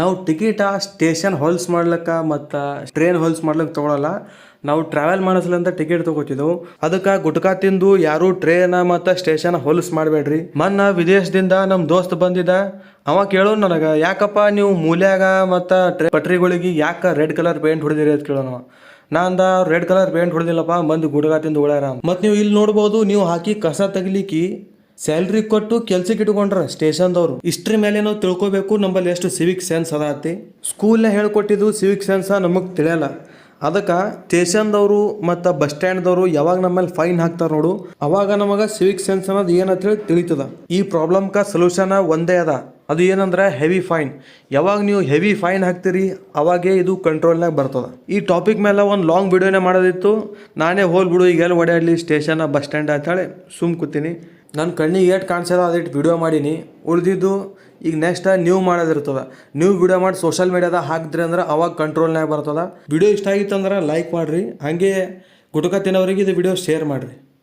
ನಾವು ticket station holes ಮಾಡ್ಲಕ್ಕ ಮತ್ತು ಟ್ರೈನ್ ಹೋಲ್ಸ್ ಮಾಡ್ಲಿಕ್ಕೆ ತಗೊಳಲ್ಲ. ನಾವು ಟ್ರಾವೆಲ್ ಮಾಡಿಸ್ಲಂತ ಟಿಕೆಟ್ ತೊಗೋತಿದ್ದೆವು. ಅದಕ್ಕೆ ಗುಟ್ಕಾ ತಿಂದು ಯಾರು ಟ್ರೈನ್ ಮತ್ತು ಸ್ಟೇಷನ್ ಹೋಲ್ಸ್ ಮಾಡಬೇಡ್ರಿ. ಮೊನ್ನ ವಿದೇಶದಿಂದ ನಮ್ಮ ದೋಸ್ತ್ ಬಂದಿದ್ದ ಅವ ಕೇಳೋ ನನಗೆ, ಯಾಕಪ್ಪ ನೀವು ಮೂಲ್ಯಾಗ ಮತ್ತು ಟ್ರೇ ಪಟ್ರಿಗಳಿಗೆ, ಯಾಕೆ ರೆಡ್ ಕಲರ್ ಪೇಂಟ್ ಹೊಡೆದಿರಿ? ಅಂತ ಕೇಳೋಣ ನಾ ಅಂದ, ರೆಡ್ ಕಲರ್ ಪೇಂಟ್ ಹೊಡೆದಿಲ್ಲಪ್ಪ, ಬಂದು ಗುಡ್ಗಾ ತಿಂದು ಉಳ್ಯಾರ. ಮತ್ತು ನೀವು ಇಲ್ಲಿ ನೋಡ್ಬೋದು, ನೀವು ಹಾಕಿ ಕಸ ತೆಗಿಲಿಕ್ಕೆ ಸ್ಯಾಲ್ರಿ ಕೊಟ್ಟು ಕೆಲ್ಸಕ್ಕೆ ಇಟ್ಕೊಂಡ್ರ ಸ್ಟೇಷನ್ದವ್ರು. ಇಷ್ಟ್ರ ಮೇಲೆ ನಾವು ತಿಳ್ಕೊಬೇಕು ನಮ್ಮಲ್ಲಿ ಎಷ್ಟು ಸಿವಿಕ್ ಸೆನ್ಸ್ ಅದಾತಿ ಸ್ಕೂಲ್ನ ಹೇಳ್ಕೊಟ್ಟಿದ್ದು ಸಿವಿಕ್ ಸೆನ್ಸ ನಮಗೆ ತಿಳಿಯಲ್ಲ. ಅದಕ್ಕೆ ಸ್ಟೇಷನ್ದವರು ಮತ್ತು ಬಸ್ ಸ್ಟ್ಯಾಂಡ್ದವರು ಯಾವಾಗ ನಮ್ಮಲ್ಲಿ ಫೈನ್ ಹಾಕ್ತಾರೆ ನೋಡು. ಅವಾಗ ನಮಗೆ ಸಿವಿಕ್ ಸೆನ್ಸ್ ಅನ್ನೋದು ಏನಂತ ಹೇಳಿ ತಿಳಿತದ. ಈ ಪ್ರಾಬ್ಲಮ್ಕ ಸೊಲ್ಯೂಷನ್ ಒಂದೇ ಅದ. ಅದು ಏನಂದ್ರೆ ಹೆವಿ ಫೈನ್ ಯಾವಾಗ ನೀವು ಹೆವಿ ಫೈನ್ ಹಾಕ್ತೀರಿ, ಅವಾಗೇ ಇದು ಕಂಟ್ರೋಲ್ನಾಗ ಬರ್ತದ. ಈ ಟಾಪಿಕ್ ಮೇಲೆ ಒಂದು ಲಾಂಗ್ ವಿಡಿಯೋನೇ ಮಾಡೋದಿತ್ತು. ನಾನೇ ಹೋಲ್ ಬಿಡು ಈಗ ಎಲ್ಲಿ ಓಡಾಡಲಿ, ಸ್ಟೇಷನ್ ಬಸ್ ಸ್ಟ್ಯಾಂಡ್ ಅಂತೇಳಿ ಸುಮ್ ಕೂತೀನಿ. ನನ್ನ ಕಣ್ಣಿಗೆ ಏಟ್ ಅದು ಅದಿಟ್ಟು ವಿಡಿಯೋ ಮಾಡೀನಿ. ಉಳಿದಿದ್ದು ಈಗ ನೆಕ್ಸ್ಟ್ ನೀವು ಮಾಡೋದಿರ್ತದೆ. ನೀವು ವಿಡಿಯೋ ಮಾಡಿ ಸೋಷಲ್ ಮೀಡಿಯಾದಾಗ ಹಾಕಿದ್ರಿ ಅಂದ್ರೆ ಅವಾಗ ಕಂಟ್ರೋಲ್ನಾಗ ಬರ್ತದೆ. ವಿಡಿಯೋ ಇಷ್ಟ ಆಗಿತ್ತು ಅಂದ್ರೆ ಲೈಕ್ ಮಾಡಿರಿ. ಹಾಗೆ ಗುಟುಕ ತಿನ್ನೋರಿಗೆ ಇದು ವಿಡಿಯೋ ಶೇರ್ ಮಾಡಿರಿ.